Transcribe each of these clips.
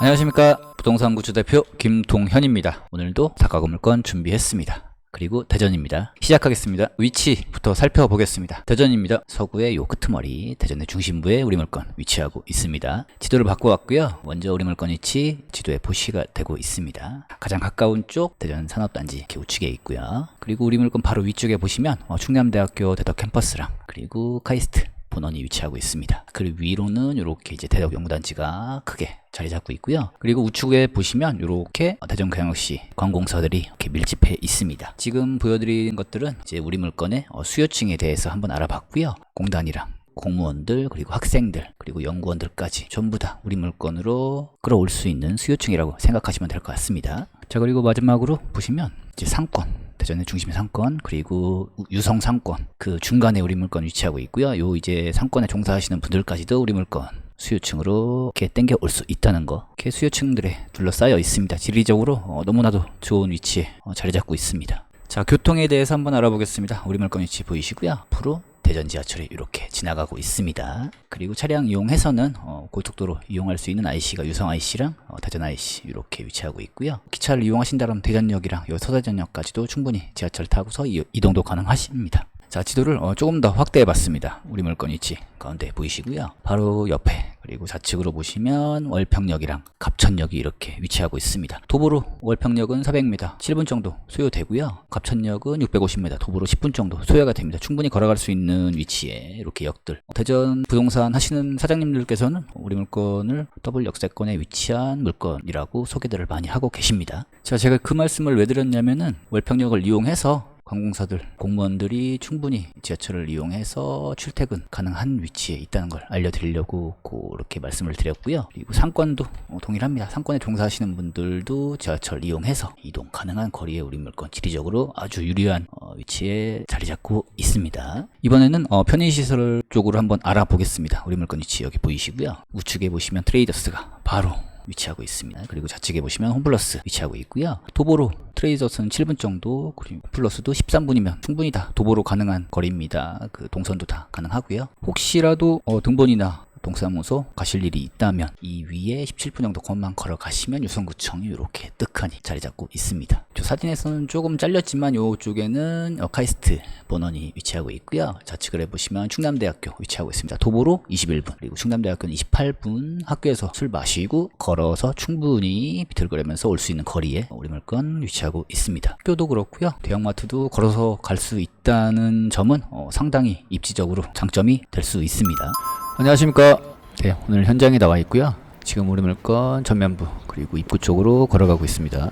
안녕하십니까 부동산 구주 대표 김동현입니다. 오늘도 물건 준비했습니다. 그리고 대전입니다. 시작하겠습니다. 위치부터 살펴보겠습니다. 대전입니다. 서구의 요 끄트머리, 대전의 중심부에 우리 물건 위치하고 있습니다. 지도를 바꿔왔고요. 먼저 우리 물건 위치 지도에 표시가 되고 있습니다. 가장 가까운 쪽 대전 산업단지 이렇게 우측에 있고요. 그리고 우리 물건 바로 위쪽에 보시면 어, 충남대학교 대덕 캠퍼스랑 그리고 카이스트 본원이 위치하고 있습니다. 그리고 위로는 이렇게 이제 대덕 연구단지가 크게 자리 잡고 있고요. 그리고 우측에 보시면 이렇게 대전광역시 관공서들이 이렇게 밀집해 있습니다. 지금 보여드린 것들은 이제 우리 물건의 어, 수요층에 대해서 한번 알아봤고요. 공단이랑 공무원들 그리고 학생들 그리고 연구원들까지 전부 다 우리 물건으로 끌어올 수 있는 수요층이라고 생각하시면 될 것 같습니다. 자 그리고 마지막으로 보시면 이제 상권 대전의 중심의 상권 그리고 우- 유성 상권 그 중간에 우리 물건 위치하고 있고요. 요 이제 상권에 종사하시는 분들까지도 우리 물건 수요층으로 이렇게 땡겨 올 수 있다는 거. 이렇게 수요층들에 둘러싸여 있습니다. 지리적으로 어, 너무나도 좋은 위치에 어, 자리 잡고 있습니다. 자, 교통에 대해서 한번 알아보겠습니다. 우리 물건 위치 보이시고요. 앞으로 대전 지하철이 이렇게 지나가고 있습니다. 그리고 차량 이용해서는 어, 고속도로 이용할 수 있는 IC가 유성 IC랑 어, 대전 IC 이렇게 위치하고 있고요. 기차를 이용하신다면 대전역이랑 요 서대전역까지도 충분히 지하철 타고서 이, 이동도 가능하십니다. 자, 지도를 어, 조금 더 확대해 봤습니다. 우리 물건 위치 가운데 보이시고요. 바로 옆에 그리고 좌측으로 보시면 월평역이랑 갑천역이 이렇게 위치하고 있습니다. 도보로 월평역은 400m, 7분 정도 소요되고요. 갑천역은 650m, 도보로 10분 정도 소요가 됩니다. 충분히 걸어갈 수 있는 위치에 이렇게 역들. 대전 부동산 하시는 사장님들께서는 우리 물건을 더블 역세권에 위치한 물건이라고 소개들을 많이 하고 계십니다. 자, 제가 그 말씀을 왜 드렸냐면은 월평역을 이용해서 관공서들, 공무원들이 충분히 지하철을 이용해서 출퇴근 가능한 위치에 있다는 걸 알려드리려고 그렇게 말씀을 드렸고요. 그리고 상권도 어, 동일합니다. 상권에 종사하시는 분들도 지하철 이용해서 이동 가능한 거리에 우리 물건 지리적으로 아주 유리한 어, 위치에 자리 잡고 있습니다. 이번에는 어, 편의시설 쪽으로 한번 알아보겠습니다. 우리 물건 위치 여기 보이시고요. 우측에 보시면 트레이더스가 바로 위치하고 있습니다. 그리고 좌측에 보시면 홈플러스 위치하고 있고요. 도보로 트레이더스는 7분 정도, 그리고 홈플러스도 13분이면 충분히 다 도보로 가능한 거리입니다. 그 동선도 다 가능하고요. 혹시라도 어, 등본이나 동사무소 가실 일이 있다면 이 위에 17분 정도 것만 걸어가시면 유성구청이 이렇게 뜨하니 자리 잡고 있습니다. 저 사진에서는 조금 잘렸지만 이쪽에는 어, 카이스트 본원이 위치하고 있고요. 좌측을 해보시면 충남대학교 위치하고 있습니다. 도보로 21분 그리고 충남대학교는 28분 학교에서 술 마시고 걸어서 충분히 비틀거리면서 올 수 있는 거리에 우리 물건 위치하고 있습니다. 학교도 그렇고요. 대형마트도 걸어서 갈 수 있다는 점은 어, 상당히 입지적으로 장점이 될 수 있습니다. 안녕하십니까. 네, 오늘 현장에 나와 있고요. 지금 우리 물건 전면부 그리고 입구 쪽으로 걸어가고 있습니다.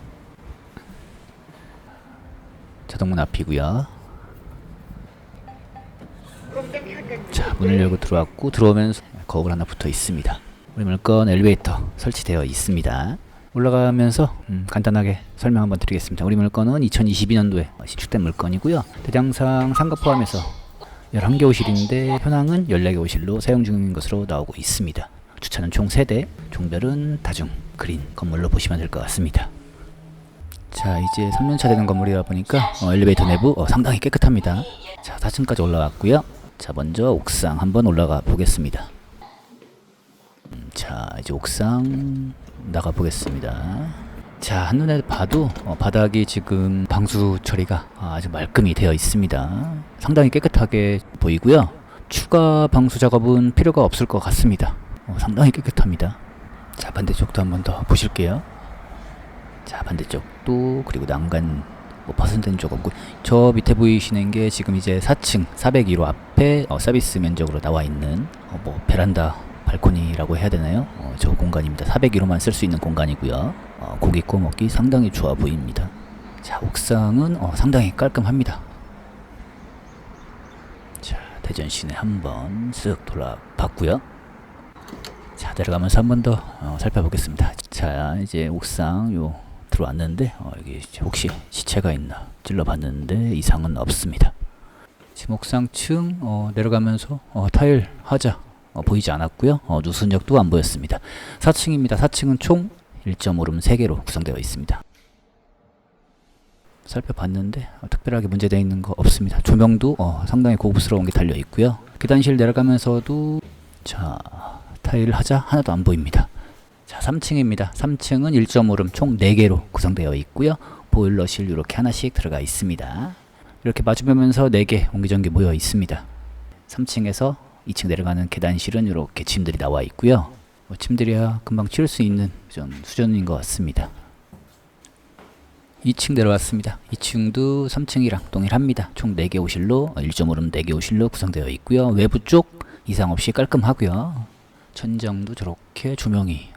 자동문 앞이고요. 자, 문을 열고 들어왔고 들어오면서 거울 하나 붙어 있습니다. 우리 물건 엘리베이터 설치되어 있습니다. 올라가면서 음, 간단하게 설명 한번 드리겠습니다. 우리 물건은 2022년도에 신축된 물건이고요. 대장상 상가 포함해서 11개 호실인데 현황은 14개 호실로 사용 중인 것으로 나오고 있습니다. 주차는 총 3대, 종별은 다중, 그린 건물로 보시면 될 것 같습니다. 자 이제 3년차 되는 건물이다 보니까 어, 엘리베이터 내부 어, 상당히 깨끗합니다. 자 4층까지 올라왔고요. 자 먼저 옥상 한번 올라가 보겠습니다. 음, 자 이제 옥상 나가 보겠습니다. 자 한눈에 봐도 어, 바닥이 지금 방수 처리가 아주 말끔히 되어 있습니다. 상당히 깨끗하게 보이고요. 추가 방수 작업은 필요가 없을 것 같습니다. 어, 상당히 깨끗합니다. 자 반대쪽도 한번 더 보실게요. 자 반대쪽도 그리고 난간 뭐 퍼센트는 쪽 없고 저 밑에 보이시는 게 지금 이제 4층 401호 앞에 어, 서비스 면적으로 나와 있는 어, 뭐 베란다 발코니라고 해야 되나요? 어, 저 공간입니다. 401호만 쓸 수 있는 공간이고요. 어, 고기 구워 먹기 상당히 좋아 보입니다. 자 옥상은 어, 상당히 깔끔합니다. 자 대전 시내 한번 쓱 돌아봤고요. 자 내려가면서 한 번 더 어, 살펴보겠습니다. 자 이제 옥상 요 들어왔는데 어, 여기 혹시 시체가 있나 찔러봤는데 이상은 없습니다. 지금 옥상층 어, 내려가면서 어, 타일 하자 어, 보이지 않았고요. 어, 누순역도 안 보였습니다. 4층입니다. 4층은 총 1.5룸 3개로 구성되어 있습니다. 살펴봤는데 어, 특별하게 문제되어 있는 거 없습니다. 조명도 어, 상당히 고급스러운 게 달려 있고요. 계단실 내려가면서도 자 타일 하자 하나도 안 보입니다. 자, 3층입니다. 3층은 1.5룸 총 4개로 구성되어 있고요. 보일러실 이렇게 하나씩 들어가 있습니다. 이렇게 마주보면서 4개 옹기종기 모여 있습니다. 3층에서 2층 내려가는 계단실은 이렇게 짐들이 나와 있고요. 뭐 침들이야 금방 치울 수 있는 좀 수준인 것 같습니다. 2층 내려왔습니다. 2층도 3층이랑 동일합니다. 총 4개 오실로 1.5룸 4개 오실로 구성되어 있고요. 외부 쪽 이상 없이 깔끔하고요. 천장도 저렇게 조명이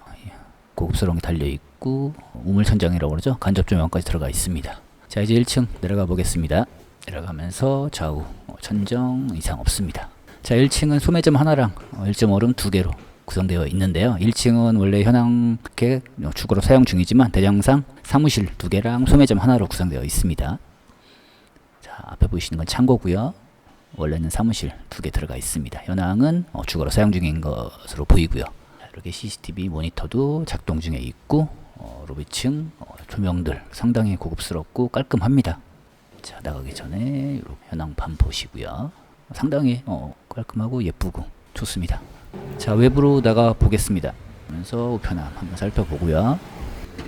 고급스러운 게 달려 있고 우물 천장이라고 그러죠. 간접 조명까지 들어가 있습니다. 자 이제 1층 내려가 보겠습니다. 내려가면서 좌우 어, 천정 이상 없습니다. 자 1층은 소매점 하나랑 어, 1.5룸 두 개로 구성되어 있는데요. 1층은 원래 현황 게 주거로 사용 중이지만 대장상 사무실 두 개랑 소매점 하나로 구성되어 있습니다. 자 앞에 보이시는 건 창고고요. 원래는 사무실 두 개 들어가 있습니다. 현황은 어, 주거로 사용 중인 것으로 보이고요. 자, 이렇게 CCTV 모니터도 작동 중에 있고 어, 로비층 어, 조명들 상당히 고급스럽고 깔끔합니다. 자 나가기 전에 이렇게 현황판 보시고요. 상당히 어, 깔끔하고 예쁘고 좋습니다. 자 외부로 나가 보겠습니다. 그러면서 우편함 한번 살펴보고요.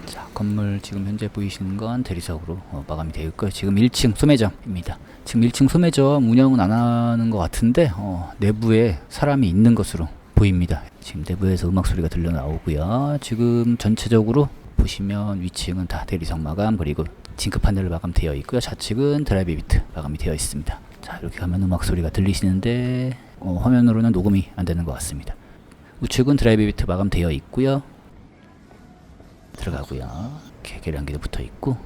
자 건물 지금 현재 보이시는 건 대리석으로 어, 마감이 되어 있고요. 지금 1층 소매점입니다. 지금 1층 소매점 운영은 안 하는 것 같은데 어, 내부에 사람이 있는 것으로 보입니다. 지금 내부에서 음악 소리가 들려 나오고요. 지금 전체적으로 보시면 위층은 다 대리석 마감 그리고 징크 판넬로 마감되어 있고요. 좌측은 드라이브 비트 마감이 되어 있습니다. 자 이렇게 가면 음악 소리가 들리시는데 어, 화면으로는 녹음이 안 되는 것 같습니다. 우측은 드라이브 비트 마감되어 있고요. 들어가고요. 이렇게 계량기도 붙어 있고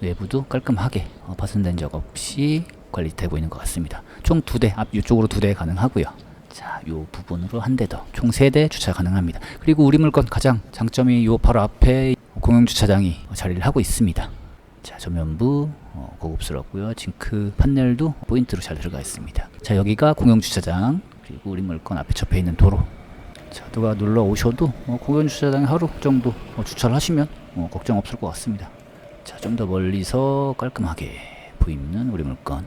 외부도 깔끔하게 어, 파손된 적 없이 관리되고 있는 것 같습니다. 총 두 대, 앞 이쪽으로 두 대 가능하고요. 자, 요 부분으로 한 대 더, 총 세 대 주차 가능합니다. 그리고 우리 물건 가장 장점이 요 바로 앞에 공용 주차장이 자리를 하고 있습니다. 자, 전면부 어, 고급스럽고요. 징크 판넬도 포인트로 잘 들어가 있습니다. 자, 여기가 공용 주차장 그리고 우리 물건 앞에 접해 있는 도로. 자, 누가 놀러 오셔도 어, 공용 주차장에 하루 정도 어, 주차를 하시면 어, 걱정 없을 것 같습니다. 자, 좀 더 멀리서 깔끔하게 보이는 우리 물건.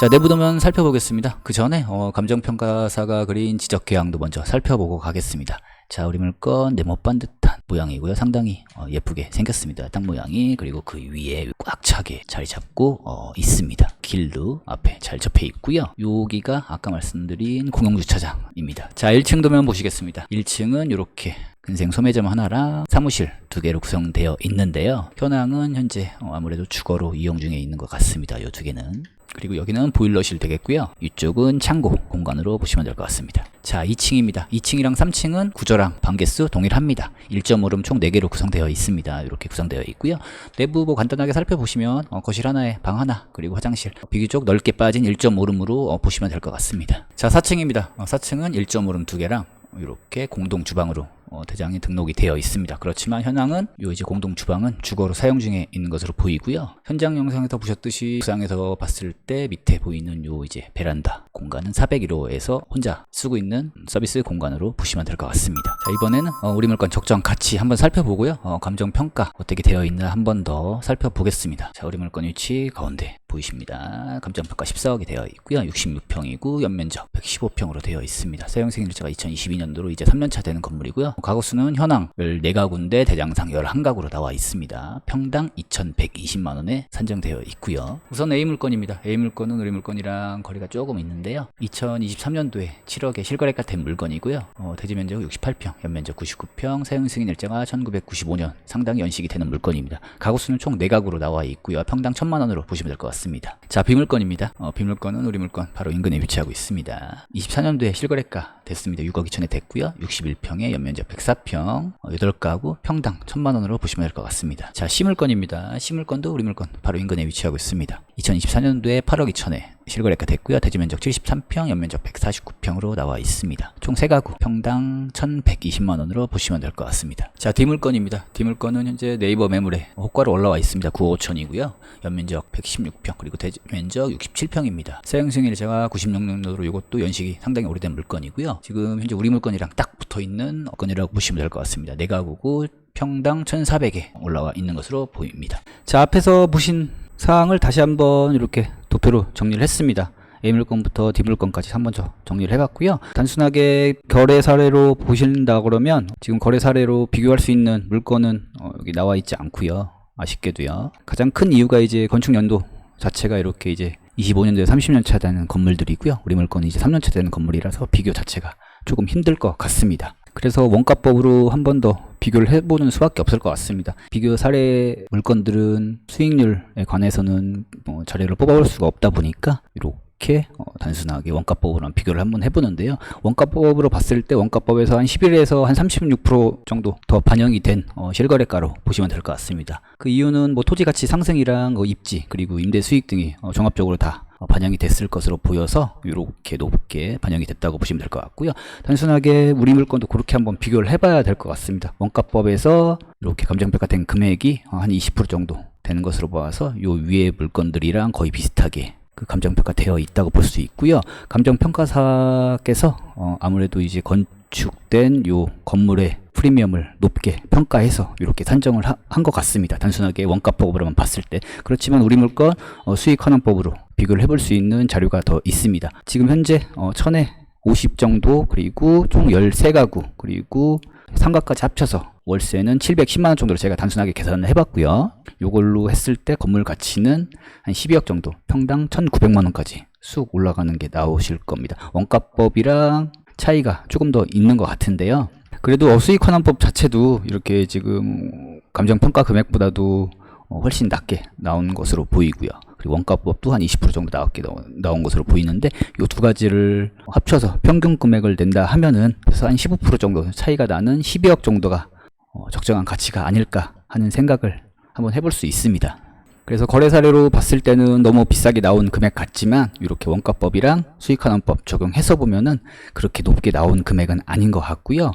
자, 내부 도면 살펴보겠습니다. 그 전에 어, 감정평가사가 그린 지적 계양도 먼저 살펴보고 가겠습니다. 자, 우리 물건 네모 반 듯한 모양이고요. 상당히 어, 예쁘게 생겼습니다. 땅 모양이 그리고 그 위에 꽉 차게 자리 잡고 어, 있습니다. 길도 앞에 잘 접해 있고요. 여기가 아까 말씀드린 공용 주차장입니다. 자, 1층 도면 보시겠습니다. 1층은 이렇게 근생 소매점 하나랑 사무실 두 개로 구성되어 있는데요. 현황은 현재 어, 아무래도 주거로 이용 중에 있는 것 같습니다. 이 두 개는. 그리고 여기는 보일러실 되겠고요. 이쪽은 창고 공간으로 보시면 될 것 같습니다. 자, 2층입니다. 2층이랑 3층은 구조랑 방개수 동일합니다. 1.5룸 총 4개로 구성되어 있습니다. 이렇게 구성되어 있고요. 내부 뭐 간단하게 살펴보시면 어, 거실 하나에 방 하나 그리고 화장실 비교적 넓게 빠진 1.5룸으로 어, 보시면 될 것 같습니다. 자, 4층입니다. 어, 4층은 1.5룸 두 개랑 이렇게 공동 주방으로 어, 대장이 등록이 되어 있습니다. 그렇지만 현황은 요 이제 공동 주방은 주거로 사용 중에 있는 것으로 보이고요. 현장 영상에서 보셨듯이 부상에서 봤을 때 밑에 보이는 요 이제 베란다 공간은 401호에서 혼자 쓰고 있는 서비스 공간으로 보시면 될 것 같습니다. 자 이번에는 어, 우리 물건 적정 가치 한번 살펴보고요. 어, 감정 평가 어떻게 되어 있나 한번 더 살펴보겠습니다. 자 우리 물건 위치 가운데 보이십니다. 감정평가 14억이 되어 있고요. 66평이고 연면적 115평으로 되어 있습니다. 사용생일자가 2022년도로 이제 3년차 되는 건물이고요. 가구수는 현황 14가구인데 대장상 11가구로 나와 있습니다. 평당 2,120만원에 산정되어 있고요. 우선 A 물건입니다. A 물건은 우리 물건이랑 거리가 조금 있는데요. 2023년도에 7억에 실거래가 된 물건이고요. 어, 대지 면적 68평, 연면적 99평, 사용 승인 일자가 1995년 상당히 연식이 되는 물건입니다. 가구수는 총 4가구로 나와 있고요. 평당 1,000만원으로 보시면 될 것 같습니다. 자, 비물건입니다. 어, 비물건은 우리 물건 바로 인근에 위치하고 있습니다. 24년도에 실거래가 됐습니다. 6억 2천에 됐고요. 61평에 연면적 104평, 어, 8가구, 평당 1,000만원으로 보시면 될 것 같습니다. 자, 시물건입니다. 시물건도 우리 물건 바로 인근에 위치하고 있습니다. 2024년도에 8억 2천에 실거래가 됐고요. 대지 면적 73평, 연면적 149평으로 나와 있습니다. 총 3가구, 평당 1,120만 원으로 보시면 될 것 같습니다. 자, 디물건입니다. 디물건은 현재 네이버 매물에 호가로 올라와 있습니다. 9억 5천이고요. 연면적 116평, 그리고 대지 면적 67평입니다. 사용 승일 제가 96년도로 이것도 연식이 상당히 오래된 물건이고요. 지금 현재 우리 물건이랑 딱 붙어 있는 건이라고 보시면 될 것 같습니다. 4가구고 평당 1,400에 올라와 있는 것으로 보입니다. 자, 앞에서 보신 사항을 다시 한번 이렇게 도표로 정리를 했습니다. A 물건부터 D 물건까지 한번더 정리를 해봤고요. 단순하게 거래 사례로 보신다 그러면 지금 거래 사례로 비교할 수 있는 물건은 어, 여기 나와 있지 않고요. 아쉽게도요. 가장 큰 이유가 이제 건축 연도 자체가 이렇게 이제 25년도에 30년 차 되는 건물들이고요. 우리 물건은 이제 3년 차 되는 건물이라서 비교 자체가 조금 힘들 것 같습니다. 그래서 원가법으로 한 번 더 비교를 해보는 수밖에 없을 것 같습니다. 비교 사례 물건들은 수익률에 관해서는 뭐 자료를 뽑아볼 수가 없다 보니까 이렇게 어, 단순하게 원가법으로 비교를 한번 해보는데요. 원가법으로 봤을 때 원가법에서 한 11에서 한 36% 정도 더 반영이 된 어, 실거래가로 보시면 될 것 같습니다. 그 이유는 뭐 토지 가치 상승이랑 뭐 입지 그리고 임대 수익 등이 어, 종합적으로 다 어, 반영이 됐을 것으로 보여서 이렇게 높게 반영이 됐다고 보시면 될 것 같고요. 단순하게 우리 물건도 그렇게 한번 비교를 해봐야 될 것 같습니다. 원가법에서 이렇게 감정평가된 금액이 어, 한20% 정도 되는 것으로 봐서 요 위에 물건들이랑 거의 비슷하게 그 감정평가 되어 있다고 볼 수 있고요. 감정평가사께서 어, 아무래도 이제 건 축된 요 건물의 프리미엄을 높게 평가해서 이렇게 산정을 한 것 같습니다. 단순하게 원가법으로만 봤을 때 그렇지만 우리 물건 어, 수익환원법으로 비교를 해볼 수 있는 자료가 더 있습니다. 지금 현재 어, 천에 50 정도 그리고 총 13가구 그리고 상가까지 합쳐서 월세는 710만 원 정도로 제가 단순하게 계산을 해봤고요. 요걸로 했을 때 건물 가치는 한 12억 정도, 평당 1,900만 원까지 쑥 올라가는 게 나오실 겁니다. 원가법이랑 차이가 조금 더 있는 것 같은데요. 그래도 어수익 환원법 자체도 이렇게 지금 감정평가 금액보다도 어, 훨씬 낮게 나온 것으로 보이고요. 그리고 원가법도 한20% 정도 나왔게 나온- 나온 것으로 보이는데 이 두 가지를 합쳐서 평균 금액을 낸다 하면은 그래서 한 15% 정도 차이가 나는 12억 정도가 어, 적정한 가치가 아닐까 하는 생각을 한번 해볼 수 있습니다. 그래서 거래 사례로 봤을 때는 너무 비싸게 나온 금액 같지만 이렇게 원가법이랑 수익환원법 적용해서 보면은 그렇게 높게 나온 금액은 아닌 것 같고요.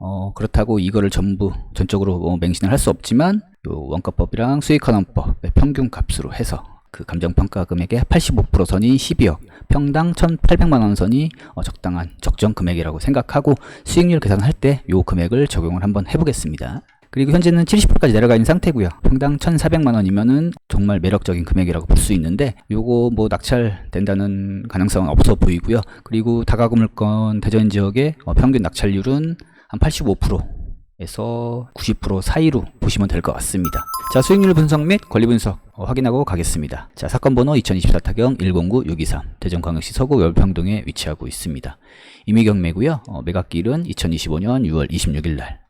어, 그렇다고 이거를 전부 전적으로 뭐 맹신을 할 수 없지만 요 원가법이랑 수익환원법의 평균 값으로 해서 그 감정평가 금액의 85% 선이 12억, 평당 1,800만 원 선이 어, 적당한 적정 금액이라고 생각하고 수익률 계산할 때 요 금액을 적용을 한번 해보겠습니다. 그리고 현재는 70%까지 내려가 있는 상태고요. 평당 1,400만 원이면은 정말 매력적인 금액이라고 볼 수 있는데 요거 뭐 낙찰된다는 가능성은 없어 보이고요. 그리고 다가구 물건 대전 지역의 어, 평균 낙찰률은 한 85%에서 90% 사이로 보시면 될 것 같습니다. 자, 수익률 분석 및 권리 분석 어, 확인하고 가겠습니다. 자, 사건 번호 2024 타경 109623 대전광역시 서구 열평동에 위치하고 있습니다. 임의 경매고요. 어, 매각일은 2025년 6월 26일 날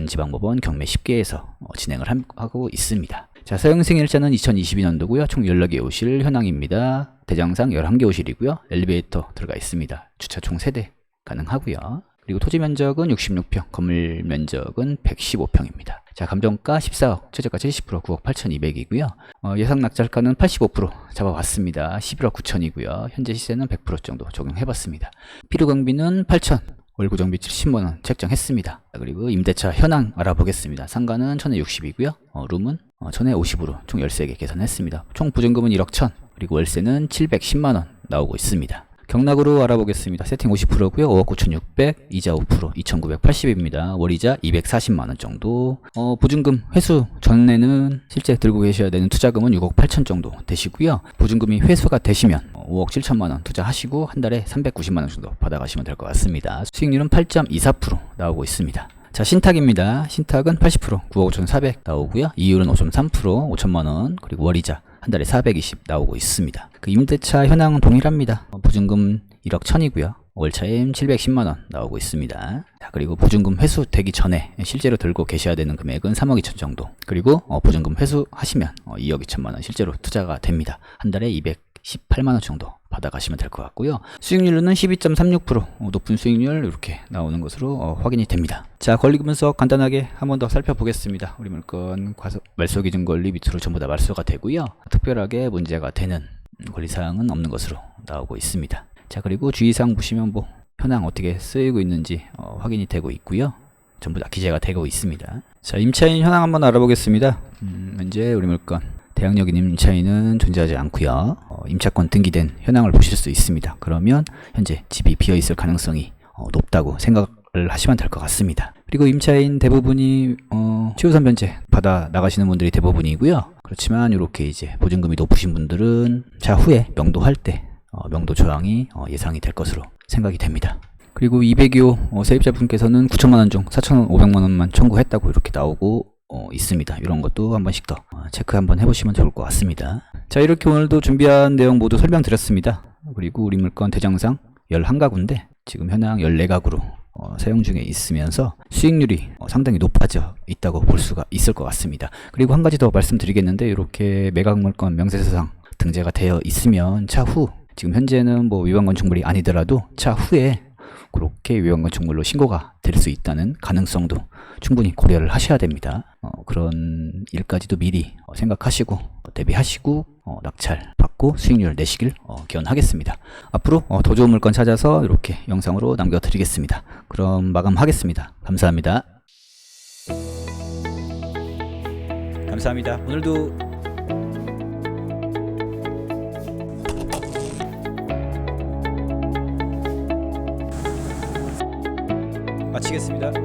대전지방법원 경매 10개에서 어, 진행을 함- 하고 있습니다. 자, 사용승 일자는 2022년도고요. 총 연락이 오실 현황입니다. 대장상 11개 오실이고요. 엘리베이터 들어가 있습니다. 주차 총 3대 가능하고요. 그리고 토지 면적은 66평, 건물 면적은 115평입니다. 자, 감정가 14억, 최저가 70%, 9억 8,200이고요. 어, 예상 낙찰가는 85% 잡아봤습니다. 11억 9천이고요. 현재 시세는 100% 정도 적용해봤습니다. 필요 경비는 8천, 월 고정비 70만 원 책정했습니다. 자, 그리고 임대차 현황 알아보겠습니다. 상가는 1060이고요. 어, 룸은 어, 1050으로 총 13개 계산했습니다. 총 보증금은 1억 1000, 그리고 월세는 710만 원 나오고 있습니다. 경락으로 알아보겠습니다. 세팅 50%고요. 5억 9,600, 이자 5%, 2,980입니다. 월이자 240만 원 정도. 어, 보증금 회수 전에는 실제 들고 계셔야 되는 투자금은 6억 8천 정도 되시고요. 보증금이 회수가 되시면 어, 5억 7천만 원 투자하시고 한 달에 390만 원 정도 받아가시면 될 것 같습니다. 수익률은 8.24% 나오고 있습니다. 자, 신탁입니다. 신탁은 80%, 9억 5,400 나오고요. 이율은 5.3%, 5천만 원, 그리고 월이자 한 달에 420 나오고 있습니다. 그 임대차 현황은 동일합니다. 어, 보증금 1억 1000이고요. 월차임 710만 원 나오고 있습니다. 자, 그리고 보증금 회수 되기 전에 실제로 들고 계셔야 되는 금액은 3억 2천 정도. 그리고 어, 보증금 회수하시면 어, 2억 2천만 원 실제로 투자가 됩니다. 한 달에 218만 원 정도 받아가시면 될 것 같고요. 수익률은 12.36% 어, 높은 수익률 이렇게 나오는 것으로 어, 확인이 됩니다. 자 권리 분석 간단하게 한 번 더 살펴보겠습니다. 우리 물건 과소, 말소 기준 권리 밑으로 전부 다 말소가 되고요. 특별하게 문제가 되는 권리 사항은 없는 것으로 나오고 있습니다. 자 그리고 주의사항 보시면 뭐 현황 어떻게 쓰이고 있는지 어, 확인이 되고 있고요. 전부 다 기재가 되고 있습니다. 자 임차인 현황 한번 알아보겠습니다. 음, 현재 우리 물건 대항력인 임차인은 존재하지 않고요. 어, 임차권 등기된 현황을 보실 수 있습니다. 그러면 현재 집이 비어 있을 가능성이 어, 높다고 생각을 하시면 될 것 같습니다. 그리고 임차인 대부분이 어, 최우선 변제 받아 나가시는 분들이 대부분이고요. 그렇지만 이렇게 이제 보증금이 높으신 분들은 차후에 명도할 때 어, 명도 저항이 어, 예상이 될 것으로 생각이 됩니다. 그리고 202호 어, 세입자분께서는 9천만 원 중 4,500만 원만 청구했다고 이렇게 나오고 어, 있습니다. 이런 것도 한 번씩 더 어, 체크 한번 해보시면 좋을 것 같습니다. 자 이렇게 오늘도 준비한 내용 모두 설명드렸습니다. 그리고 우리 물건 대장상 11가구인데 지금 현황 14가구로 어, 사용 중에 있으면서 수익률이 어, 상당히 높아져 있다고 볼 수가 있을 것 같습니다. 그리고 한 가지 더 말씀드리겠는데 이렇게 매각 물건 명세서상 등재가 되어 있으면 차후 지금 현재는 뭐 위반 건축물이 아니더라도 차후에 그렇게 위반 건축물로 신고가 될 수 있다는 가능성도 충분히 고려를 하셔야 됩니다. 어, 그런 일까지도 미리 어, 생각하시고 어, 대비하시고 어, 낙찰 받고 수익률 내시길 어, 기원하겠습니다. 앞으로 어, 더 좋은 물건 찾아서 이렇게 영상으로 남겨드리겠습니다. 그럼 마감하겠습니다. 감사합니다. 감사합니다. 오늘도 마치겠습니다.